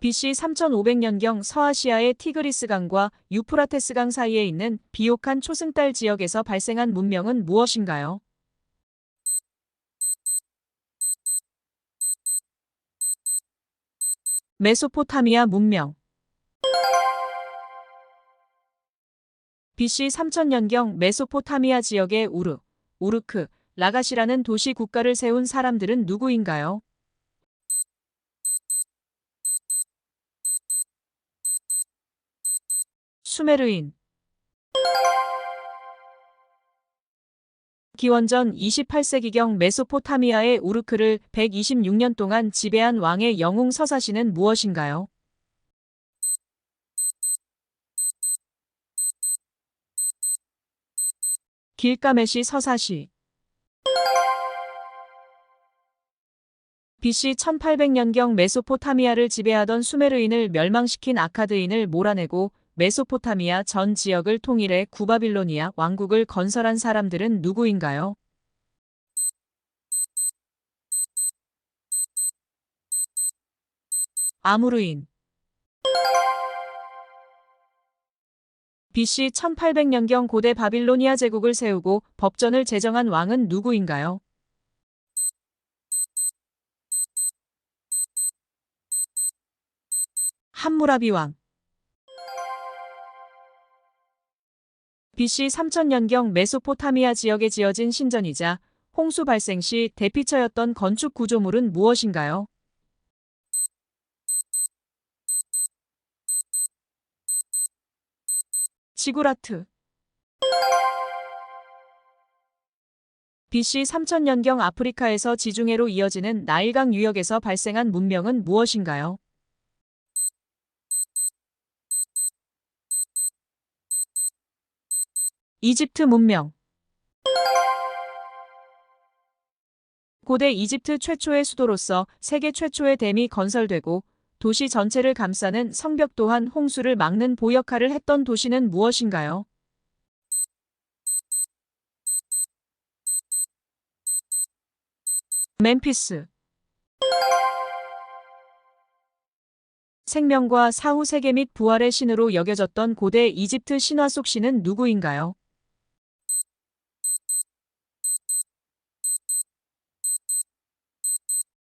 BC 3500년경 서아시아의 티그리스강과 유프라테스강 사이에 있는 비옥한 초승달 지역에서 발생한 문명은 무엇인가요? 메소포타미아 문명 BC 3000년경 메소포타미아 지역의 우르, 우르크, 라가시라는 도시 국가를 세운 사람들은 누구인가요? 수메르인 기원전 28세기경 메소포타미아의 우르크를 126년 동안 지배한 왕의 영웅 서사시는 무엇인가요? 길가메시 서사시 BC 1800년경 메소포타미아를 지배하던 수메르인을 멸망시킨 아카드인을 몰아내고 메소포타미아 전 지역을 통일해 구바빌로니아 왕국을 건설한 사람들은 누구인가요? 아무르인 BC 1800년경 고대 바빌로니아 제국을 세우고 법전을 제정한 왕은 누구인가요? 함무라비 왕 BC 3000년경 메소포타미아 지역에 지어진 신전이자 홍수 발생 시 대피처였던 건축 구조물은 무엇인가요? 지구라트 BC 3000년경 아프리카에서 지중해로 이어지는 나일강 유역에서 발생한 문명은 무엇인가요? 이집트 문명 고대 이집트 최초의 수도로서 세계 최초의 댐이 건설되고 도시 전체를 감싸는 성벽 또한 홍수를 막는 보역할을 했던 도시는 무엇인가요? 멤피스 생명과 사후 세계 및 부활의 신으로 여겨졌던 고대 이집트 신화 속 신은 누구인가요?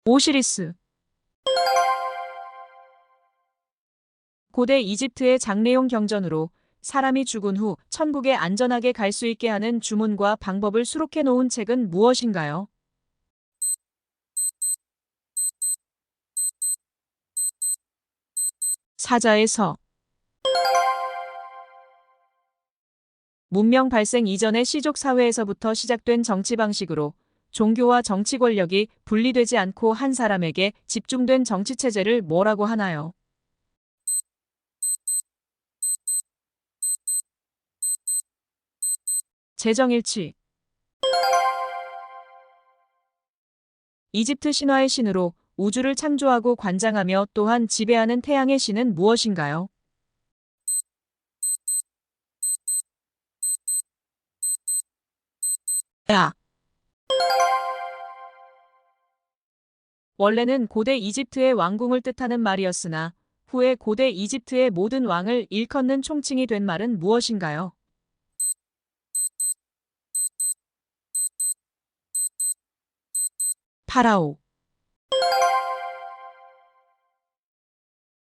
오시리스 고대 이집트의 장례용 경전으로 사람이 죽은 후 천국에 안전하게 갈 수 있게 하는 주문과 방법을 수록해 놓은 책은 무엇인가요? 사자의 서 문명 발생 이전의 시족 사회에서부터 시작된 정치 방식으로 종교와 정치 권력이 분리되지 않고 한 사람에게 집중된 정치 체제를 뭐라고 하나요? 재정일치 이집트 신화의 신으로 우주를 창조하고 관장하며 또한 지배하는 태양의 신은 무엇인가요? 야. 원래는 고대 이집트의 왕궁을 뜻하는 말이었으나 후에 고대 이집트의 모든 왕을 일컫는 총칭이 된 말은 무엇인가요? 파라오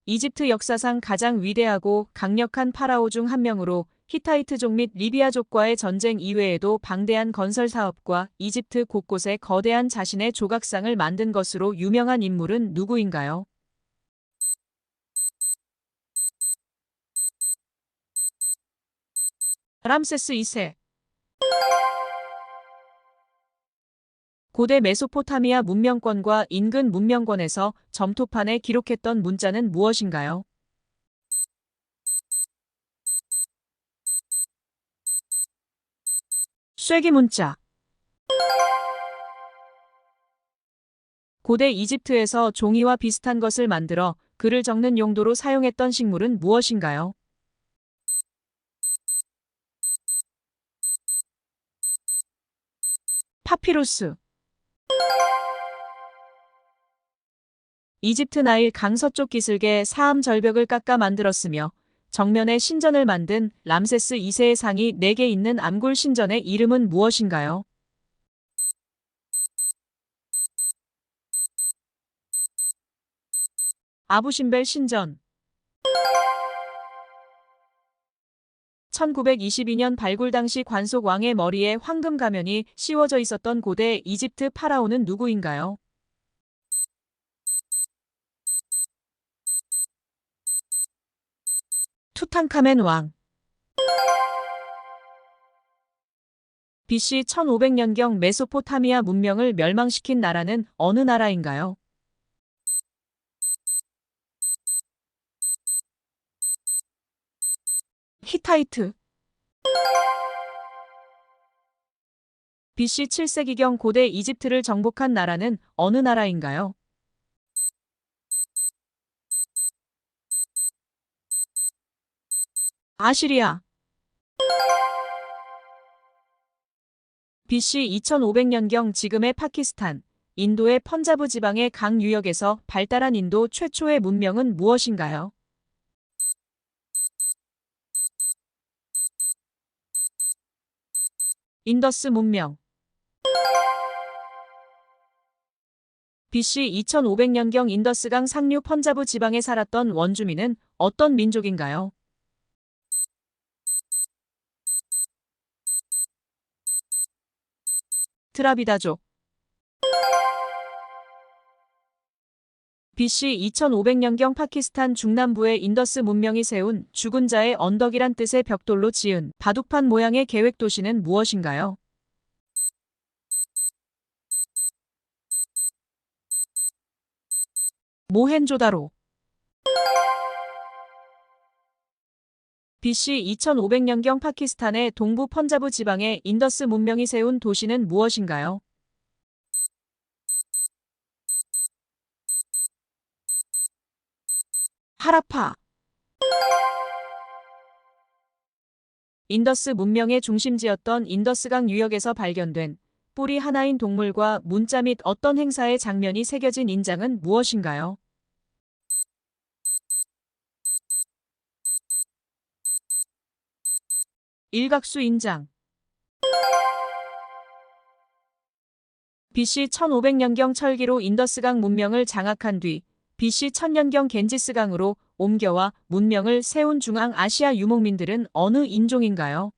이집트 역사상 가장 위대하고 강력한 파라오 중 한 명으로 히타이트족 및 리비아족과의 전쟁 이외에도 방대한 건설 사업과 이집트 곳곳에 거대한 자신의 조각상을 만든 것으로 유명한 인물은 누구인가요? 람세스 2세 고대 메소포타미아 문명권과 인근 문명권에서 점토판에 기록했던 문자는 무엇인가요? 쐐기 문자 고대 이집트에서 종이와 비슷한 것을 만들어 글을 적는 용도로 사용했던 식물은 무엇인가요? 파피루스 이집트 나일 강서쪽 기슭에 사암 절벽을 깎아 만들었으며 정면에 신전을 만든 람세스 2세의 상이 4개 있는 암골 신전의 이름은 무엇인가요? 아부신벨 신전 1922년 발굴 당시 관속 왕의 머리에 황금 가면이 씌워져 있었던 고대 이집트 파라오는 누구인가요? 투탕카멘 왕 BC 1500년경 메소포타미아 문명을 멸망시킨 나라는 어느 나라인가요? 히타이트 BC 7세기경 고대 이집트를 정복한 나라는 어느 나라인가요? 아시리아 BC 2500년경 지금의 파키스탄, 인도의 펀자브 지방의 강 유역에서 발달한 인도 최초의 문명은 무엇인가요? 인더스 문명 BC 2500년경 인더스강 상류 펀자브 지방에 살았던 원주민은 어떤 민족인가요? 드라비다족 BC 2500년경 파키스탄 중남부의 인더스 문명이 세운 죽은 자의 언덕이란 뜻의 벽돌로 지은 바둑판 모양의 계획 도시는 무엇인가요? 모헨조다로 BC 2500년경 파키스탄의 동부 펀자브 지방의 인더스 문명이 세운 도시는 무엇인가요? 하라파 인더스 문명의 중심지였던 인더스강 유역에서 발견된 뿌리 하나인 동물과 문자 및 어떤 행사의 장면이 새겨진 인장은 무엇인가요? 일각수 인장 BC 1500년경 철기로 인더스강 문명을 장악한 뒤 BC 1000년경 겐지스강으로 옮겨와 문명을 세운 중앙 아시아 유목민들은 어느 인종인가요?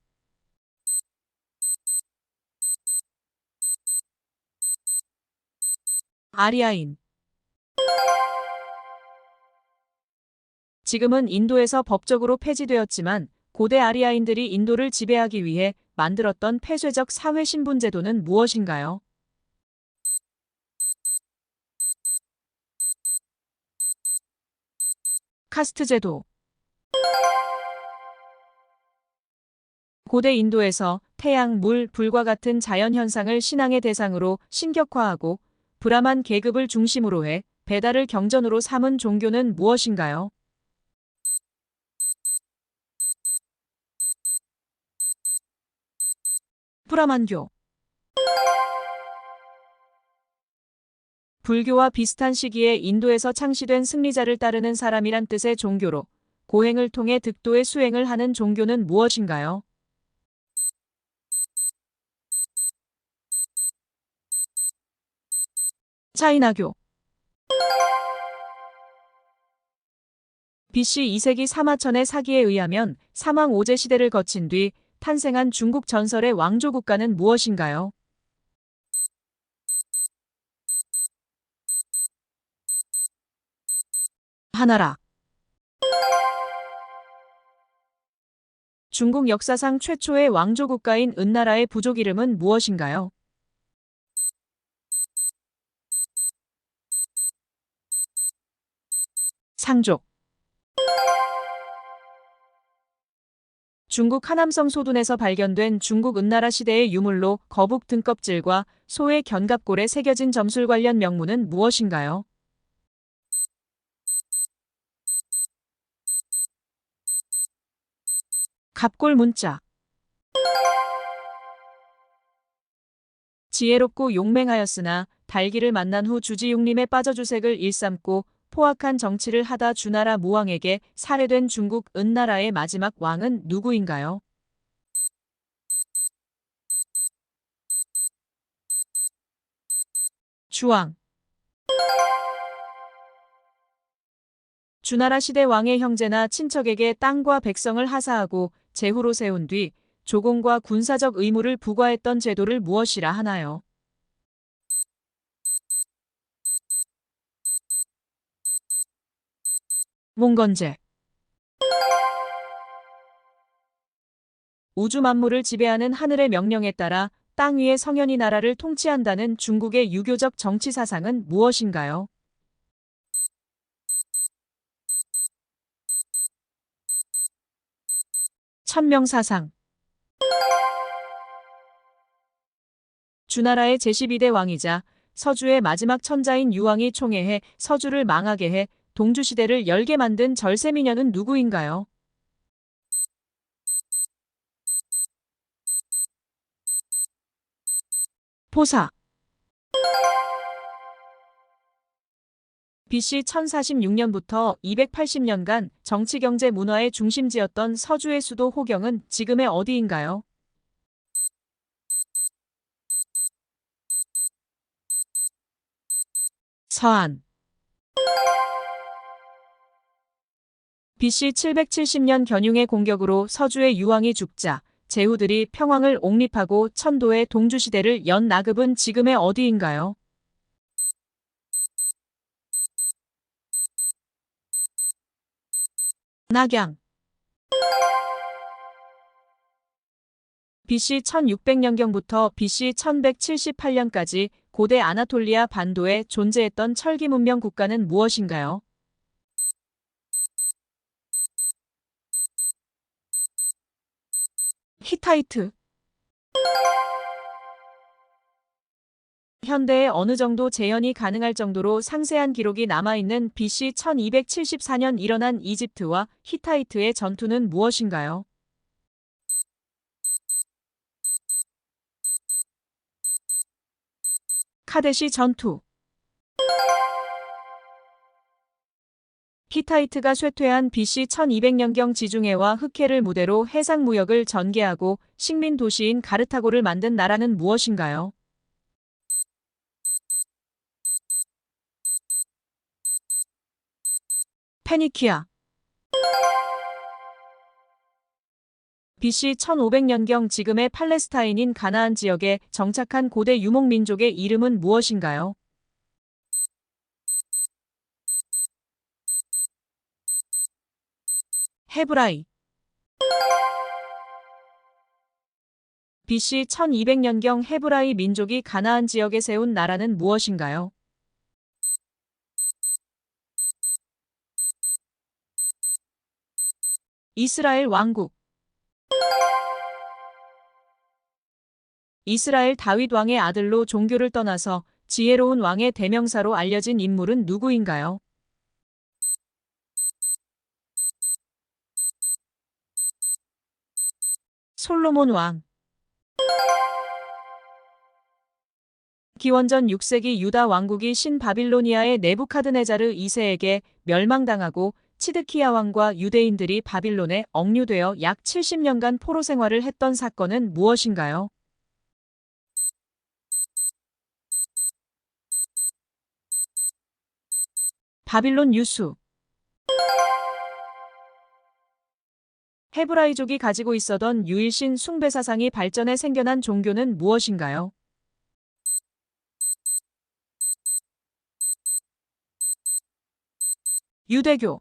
아리아인 지금은 인도에서 법적으로 폐지되었지만 고대 아리아인들이 인도를 지배하기 위해 만들었던 폐쇄적 사회 신분 제도는 무엇인가요? 카스트 제도 고대 인도에서 태양, 물, 불과 같은 자연 현상을 신앙의 대상으로 신격화하고 브라만 계급을 중심으로 해 배달을 경전으로 삼은 종교는 무엇인가요? 브라만교 불교와 비슷한 시기에 인도에서 창시된 승리자를 따르는 사람이란 뜻의 종교로 고행을 통해 득도의 수행을 하는 종교는 무엇인가요? 차이나교 BC 2세기 사마천의 사기에 의하면 사망 5제 시대를 거친 뒤 탄생한 중국 전설의 왕조 국가는 무엇인가요? 하나라 중국 역사상 최초의 왕조 국가인 은나라의 부족 이름은 무엇인가요? 상족 중국 하남성 소둔에서 발견된 중국 은나라 시대의 유물로 거북 등껍질과 소의 견갑골에 새겨진 점술 관련 명문은 무엇인가요? 갑골 문자 지혜롭고 용맹하였으나 달기를 만난 후 주지육림에 빠져 주색을 일삼고 포악한 정치를 하다 주나라 무왕에게 살해된 중국 은나라의 마지막 왕은 누구인가요? 주왕 주나라 시대 왕의 형제나 친척에게 땅과 백성을 하사하고 제후로 세운 뒤 조공과 군사적 의무를 부과했던 제도를 무엇이라 하나요? 몽건제 우주 만물을 지배하는 하늘의 명령에 따라 땅 위의 성현이 나라를 통치한다는 중국의 유교적 정치 사상은 무엇인가요? 천명사상 주나라의 제12대 왕이자 서주의 마지막 천자인 유왕이 총애해 서주를 망하게 해 동주시대를 열게 만든 절세미녀는 누구인가요? 포사 BC 1046년부터 280년간 정치, 경제, 문화의 중심지였던 서주의 수도 호경은 지금의 어디인가요? 서안 BC 770년 견융의 공격으로 서주의 유왕이 죽자 제후들이 평왕을 옹립하고 천도의 동주시대를 연 나급은 지금의 어디인가요? 낙양 BC 1600년경부터 BC 1178년까지 고대 아나톨리아 반도에 존재했던 철기 문명 국가는 무엇인가요? 히타이트 현대에 어느 정도 재현이 가능할 정도로 상세한 기록이 남아있는 BC 1274년 일어난 이집트와 히타이트의 전투는 무엇인가요? 카데시 전투 히타이트가 쇠퇴한 BC 1200년경 지중해와 흑해를 무대로 해상 무역을 전개하고 식민 도시인 가르타고를 만든 나라는 무엇인가요? 페니키아 BC 1500년경 지금의 팔레스타인인 가나안 지역에 정착한 고대 유목민족의 이름은 무엇인가요? 헤브라이 BC 1200년경 헤브라이 민족이 가나안 지역에 세운 나라는 무엇인가요? 이스라엘 왕국 이스라엘 다윗 왕의 아들로 종교를 떠나서 지혜로운 왕의 대명사로 알려진 인물은 누구인가요? 솔로몬 왕 기원전 6세기 유다 왕국이 신바빌로니아의 네부카드네자르 2세에게 멸망당하고 치드키야 왕과 유대인들이 바빌론에 억류되어 약 70년간 포로 생활을 했던 사건은 무엇인가요? 바빌론 유수 헤브라이족이 가지고 있었던 유일신 숭배 사상이 발전해 생겨난 종교는 무엇인가요? 유대교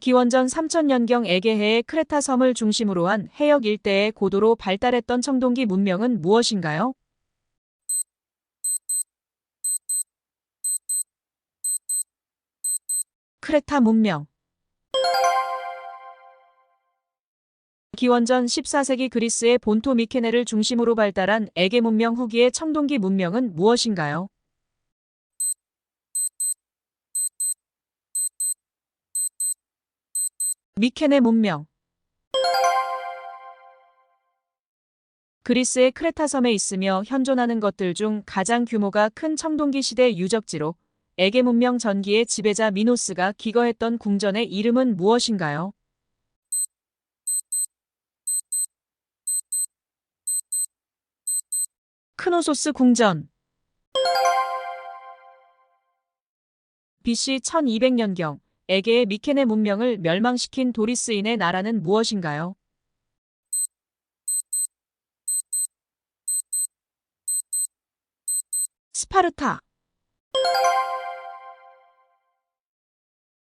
기원전 3000년경 에게해의 크레타 섬을 중심으로 한 해역 일대에 고도로 발달했던 청동기 문명은 무엇인가요? 크레타 문명 기원전 14세기 그리스의 본토 미케네를 중심으로 발달한 에게 문명 후기의 청동기 문명은 무엇인가요? 미케네 문명 그리스의 크레타 섬에 있으며 현존하는 것들 중 가장 규모가 큰 청동기 시대 유적지로 에게 문명 전기의 지배자 미노스가 기거했던 궁전의 이름은 무엇인가요? 크노소스 궁전 BC 1200년경 에게의 미케네 문명을 멸망시킨 도리스인의 나라는 무엇인가요? 스파르타 Música